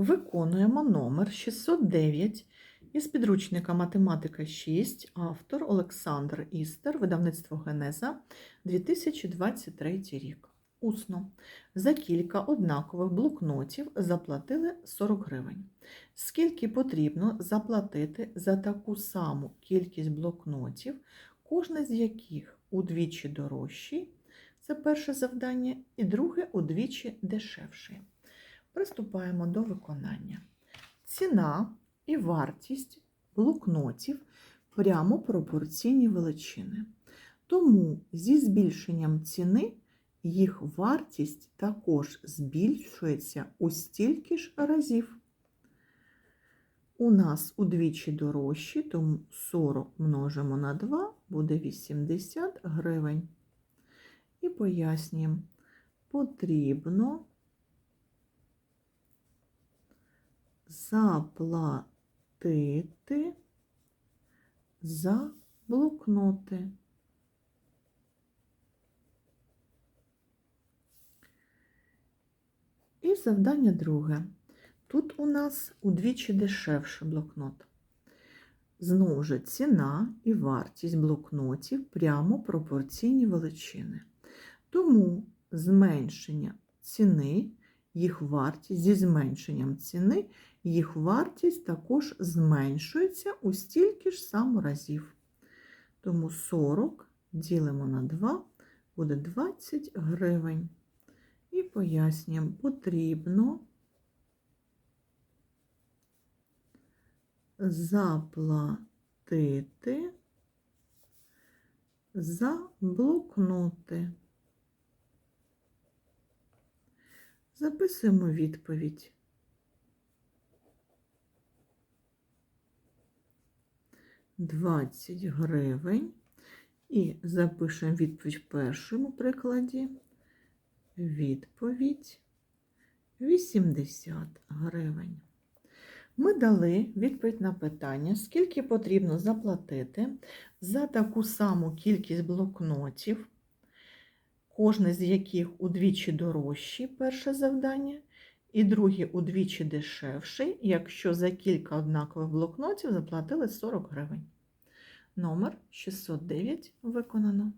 Виконуємо номер 609 із підручника Математика 6, автор Олександр Істер, видавництво Генеза, 2023 рік. Усно. За кілька однакових блокнотів заплатили 40 гривень. Скільки потрібно заплатити за таку саму кількість блокнотів, кожне з яких удвічі дорожчий, це перше завдання, і друге удвічі дешевший. Приступаємо до виконання. Ціна і вартість блокнотів прямо пропорційні величини. Тому зі збільшенням ціни їх вартість також збільшується у стільки ж разів. У нас удвічі дорожчі, тому 40 множимо на 2 буде 80 гривень. І пояснюємо, потрібно заплатити за блокноти. І завдання друге. Тут у нас удвічі дешевший блокнот. Знову ж ціна і вартість блокнотів прямо пропорційні величини. Тому зменшення ціни, їх вартість зі зменшенням ціни, їх вартість також зменшується у стільки ж само разів. Тому 40 ділимо на 2 буде 20 гривень. І пояснюємо, потрібно заплатити за блокноти. Записуємо відповідь. Двадцять гривень. І запишемо відповідь в першому прикладі. Відповідь 80 гривень. Ми дали відповідь на питання, скільки потрібно заплатити за таку саму кількість блокнотів, кожне з яких удвічі дорожчий перше завдання, і друге удвічі дешевші, якщо за кілька однакових блокнотів заплатили 40 гривень. Номер 609 виконано.